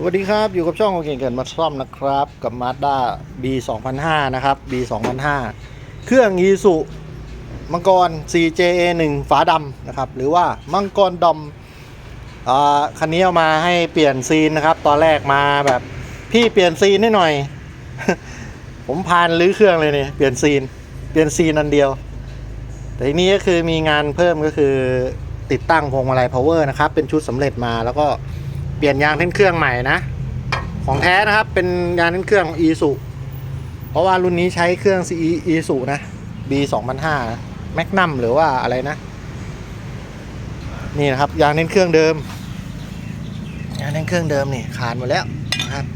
สวัสดีครับ อยู่กับช่องโอเคเกินมาซ่อมนะครับ กับ Mazda B 2005นะครับ B 2005เครื่องยีสุมังกร CJA 1ฝาดำนะครับ หรือว่ามังกรดำอ่าคันนี้เอามาให้เปลี่ยนซีนนะครับ ตอนแรกมาแบบพี่เปลี่ยนซีนให้หน่อย ผมพานรื้อเครื่องเลยเนี่ยเปลี่ยนซีน เปลี่ยนซีนอันเดียว แต่ทีนี้ก็คือมีงานเพิ่มก็คือติดตั้งพวงมาลัย power นะครับ เป็นชุดสำเร็จมาแล้วก็ เปลี่ยนยางเท้นเครื่องใหม่นะ ของแท้นะครับเป็นยางเท้นเครื่องของ e s u เพราะว่ารุ่นนี้ใช้เครื่อง CE e s u นะ B 2005นะ Magnum หรือว่าอะไรนะ นี่นะครับยางเท้นเครื่องเดิมยางเท้นเครื่องเดิมนี่ขาดหมดแล้วนะครับ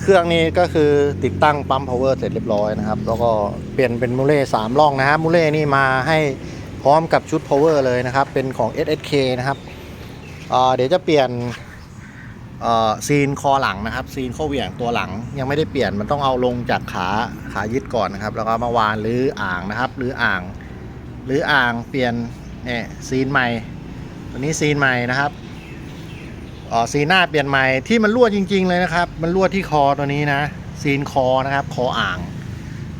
เครื่องนี้ก็คือติดตั้งปั๊ม power เสร็จเรียบร้อยนะครับ แล้วก็เปลี่ยนเป็นมูเล่สามร่องนะครับมูเล่นี่มาให้พร้อมกับชุด power เลยนะครับ เป็นของ SSK นะครับ เดี๋ยวจะเปลี่ยนซีนคอหลังนะครับ ซีนข้อเหวี่ยงตัวหลังยังไม่ได้เปลี่ยนมันต้องเอาลงจากขาขายึดก่อนนะครับ แล้วก็มาวานหรืออ่างนะครับ หรืออ่าง หรืออ่างเปลี่ยนเนี่ยซีนใหม่ตัวนี้ซีนใหม่นะครับอ๋อซีนหน้าเปลี่ยนใหม่ที่มันรั่วจริง ๆเลยนะครับ มันรั่วที่คอตัวนี้นะ ซีนคอนะครับ คออ่าง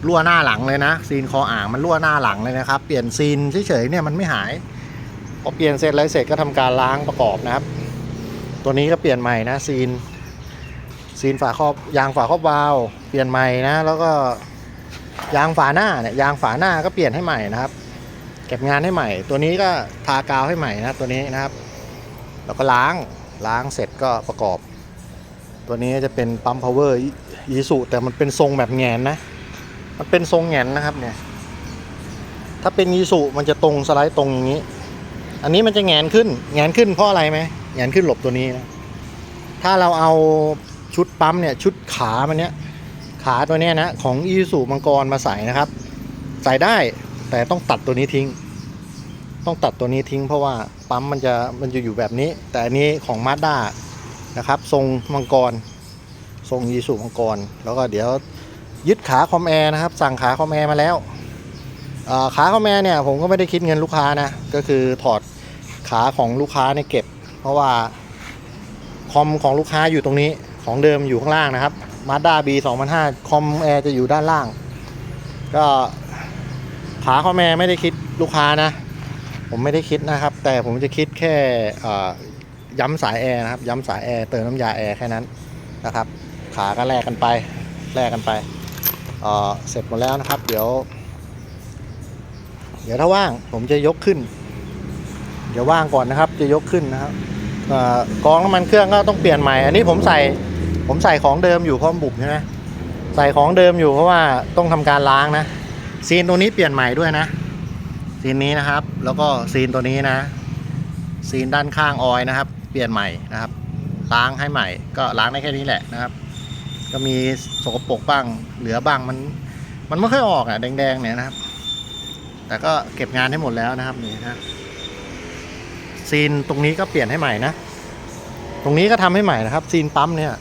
รั่วหน้าหลังเลยนะ ซีนคออ่างมันรั่วหน้าหลังเลยนะครับ เปลี่ยนซีนเฉยๆเนี่ยมันไม่หาย พอเปลี่ยนเสร็จอะไรเสร็จก็ทำการล้างประกอบนะครับ ตัวนี้ก็เปลี่ยนใหม่นะซีนซีนฝาครอบยางฝาครอบวาล์วเปลี่ยนใหม่นะ แล้วก็ยางฝาหน้าเนี่ยยางฝาหน้าก็เปลี่ยนให้ใหม่นะครับ เก็บงานให้ใหม่ ตัวนี้ก็ทากาวให้ใหม่นะตัวนี้นะครับ แล้วก็ล้างล้างเสร็จก็ประกอบ ตัวนี้จะเป็นปั๊มพาวเวอร์ยีสุแต่มันเป็นทรงแบบแงนนะ มันเป็นทรงแงนนะครับเนี่ยถ้าเป็นยีสุมันจะตรงสไลด์ตรงอย่างนี้ อันนี้มันจะแงนขึ้นแงนขึ้นเพราะอะไรไหมแงนขึ้นหลบตัวนี้นะถ้าเราเอาชุดปั๊มเนี่ยชุดขามันเนี้ยขาตัวเนี้ยนะของอีสุมังกรมาใส่นะครับ ใส่ได้แต่ต้องตัดตัวนี้ทิ้ง ต้องตัดตัวนี้ทิ้งเพราะว่าปั๊มมันจะมันจะอยู่แบบนี้ แต่อันนี้ของมาด้านะครับ ทรงมังกร ทรงยีสุมังกร แล้วก็เดี๋ยวยึดขาคอมแอร์นะครับ สั่งขาคอมแอร์มาแล้ว อ่าขาคอมแอร์เนี่ยผมก็ไม่ได้คิดเงินลูกค้านะ ก็คือถอดขาของลูกค้าเนี่ยเก็บ เพราะว่าคอมของลูกค้าอยู่ตรงนี้ของเดิมอยู่ข้างล่างนะครับมาด้า B 2005คอมแอร์จะอยู่ด้านล่าง ก็ขาคอแอร์ไม่ได้คิดลูกค้านะ ผมไม่ได้คิดนะครับ แต่ผมจะคิดแค่ย้ำสายแอร์นะครับ ย้ำสายแอร์เติมน้ำยาแอร์แค่นั้นนะครับ ขาก็แลกกันไปแลกกันไปเเสร็จหมดแล้วนะครับ เดี๋ยว เดี๋ยวถ้าว่างผมจะยกขึ้น เดี๋ยวว่างก่อนนะครับ จะยกขึ้นนะครับกองน้ำมันเครื่องก็ต้องเปลี่ยนใหม่ อันนี้ผมใส่ผมใส่ของเดิมอยู่เพราะมันบุบใช่ไหมใส่ของเดิมอยู่เพราะว่าต้องทำการล้างนะ ซีนตัวนี้เปลี่ยนใหม่ด้วยนะ ซีนนี้นะครับ แล้วก็ซีนตัวนี้นะ ซีนด้านข้างออยนะครับ เปลี่ยนใหม่นะครับ ล้างให้ใหม่ ก็ล้างได้แค่นี้แหละนะครับ ก็มีสกปรกบ้างเหลือบ้างมัน มันไม่ค่อยออกอะแดงๆเนี่ยนะครับ แต่ก็เก็บงานให้หมดแล้วนะครับนี่นะซีนตรงนี้ก็เปลี่ยนให้ใหม่นะ ตรงนี้ก็ทำให้ใหม่นะครับ ซีนปั๊มเนี่ย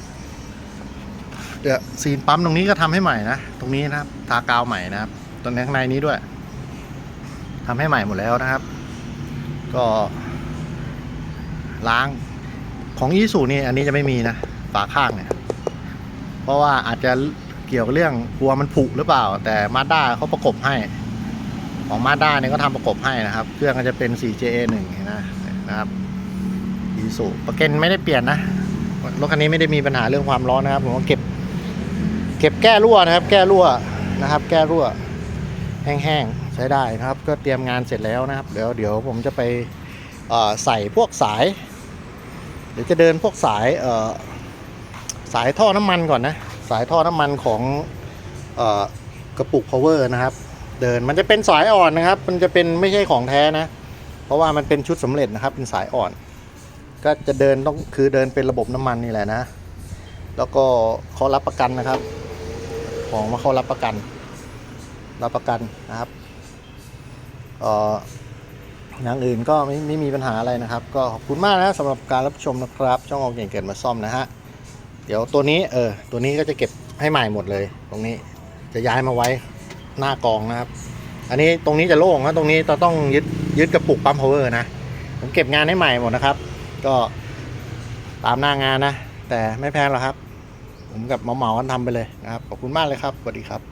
เดี๋ยวซีนปั๊มตรงนี้ก็ทำให้ใหม่นะตรงนี้นะครับทากาวใหม่นะครับตรงข้างในนี้ด้วยทำให้ใหม่หมดแล้วนะครับ ก็ ล้างของอีสูนี่อันนี้จะไม่มีนะฝาข้างเนี่ยเพราะว่าอาจจะเกี่ยวกับเรื่องกลัวมันผุหรือเปล่า แต่มาด้าเขาประกบให้ ของมาด้าเนี่ยก็ทำประกบให้นะครับ เครื่องก็จะเป็น 4JA 1 นะนะครับอีสูประเกันไม่ได้เปลี่ยนนะรถคันนี้ไม่ได้มีปัญหาเรื่องความร้อนนะครับผมก็เก็บ เก็บแก้รั่วนะครับ แก้รั่วนะครับ แก้รั่ว แห้งๆใช้ได้นะครับ ก็เตรียมงานเสร็จแล้วนะครับ เดี๋ยวเดี๋ยวผมจะไปใส่พวกสาย เดี๋ยวจะเดินพวกสายเสายท่อน้ำมันก่อนนะ สายท่อน้ำมันของออกระปุก power นะครับ เดิน มันจะเป็นสายอ่อนนะครับ มันจะเป็นไม่ใช่ของแท้นะ เพราะว่ามันเป็นชุดสำเร็จนะครับเป็นสายอ่อน ก็จะเดินต้องคือเดินเป็นระบบน้ำมันนี่แหละนะ แล้วก็เขารับประกันนะครับ ของมาเขารับประกัน รับประกันนะครับเอ่ออย่างอื่นก็ไม่ไม่มีปัญหาอะไรนะครับ ก็ขอบคุณมากนะสำหรับการรับชมนะครับ ช่องออกเก่งเกิดมาซ่อมนะฮะเดี๋ยวตัวนี้เออตัวนี้ก็จะเก็บให้ใหม่หมดเลย ตรงนี้จะย้ายมาไว้ หน้ากองนะครับ อันนี้ตรงนี้จะโล่งนะตรงนี้เราต้องยึดยึดกระปุกปั๊มพาวเวอร์นะ ผมเก็บงานให้ใหม่หมดนะครับ ก็ตามหน้างานนะ แต่ไม่แพงหรอกครับ ผมกับเหมากันทำไปเลยนะครับ ขอบคุณมากเลยครับสวัสดีครับ